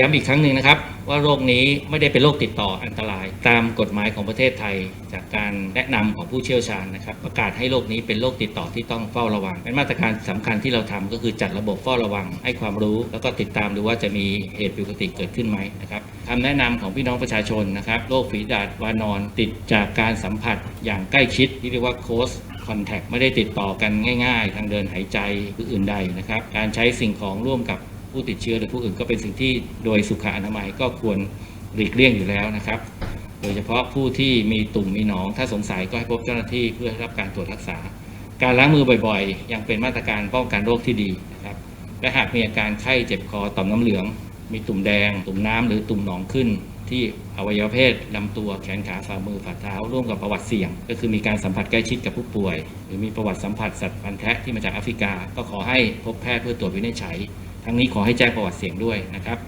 ย้ำอีกครั้งหนึ่งนะครับ ว่าโรคนี้ไม่ได้เป็นโรคติดต่ออันตราย ตามกฎหมายของประเทศไทย จากการแนะนำของผู้เชี่ยวชาญนะครับ ประกาศให้โรคนี้เป็นโรคติดต่อที่ต้องเฝ้าระวังเป็นมาตรการสำคัญที่เราทำก็คือจัดระบบเฝ้าระวัง ให้ความรู้ แล้วก็ติดตามดูว่าจะมีเหตุผิดปกติเกิดขึ้นไหมนะครับคำแนะนำของพี่น้องประชาชนนะครับโรคฝีดาษวานอนติดจากการสัมผัสอย่างใกล้ชิดที่เรียกว่า close contact ไม่ได้ติดต่อกันง่าย ๆ ทางเดินหายใจหรืออื่นใดนะครับ การใช้สิ่งของร่วมกับ ผู้ติดเชื้อหรือผู้อื่นก็เป็นสิ่งที่โดยสุขอนามัยก็ควรหลีกเลี่ยงอยู่แล้วนะครับ โดยเฉพาะผู้ที่มีตุ่มมีหนอง ถ้าสงสัยก็ให้พบเจ้าหน้าที่เพื่อให้รับการตรวจรักษา การล้างมือบ่อยๆ ยังเป็นมาตรการป้องกันโรคที่ดีนะครับ และหากมีอาการไข้เจ็บคอต่อมน้ำเหลือง มีตุ่มแดง ตุ่มน้ำหรือตุ่มหนองขึ้น ที่อวัยวะเพศลำตัวแขนขาฝ่ามือฝ่าเท้าร่วมกับประวัติเสี่ยง ก็คือมีการสัมผัสใกล้ชิดกับผู้ป่วย หรือมีประวัติสัมผัสสัตว์พันธุ์แทะที่มาจากแอฟริกา ก็ขอให้พบแพทย์เพื่อตรวจวินิจฉัย ทั้งนี้ขอให้แจ้งประวัติเสี่ยงด้วยนะครับ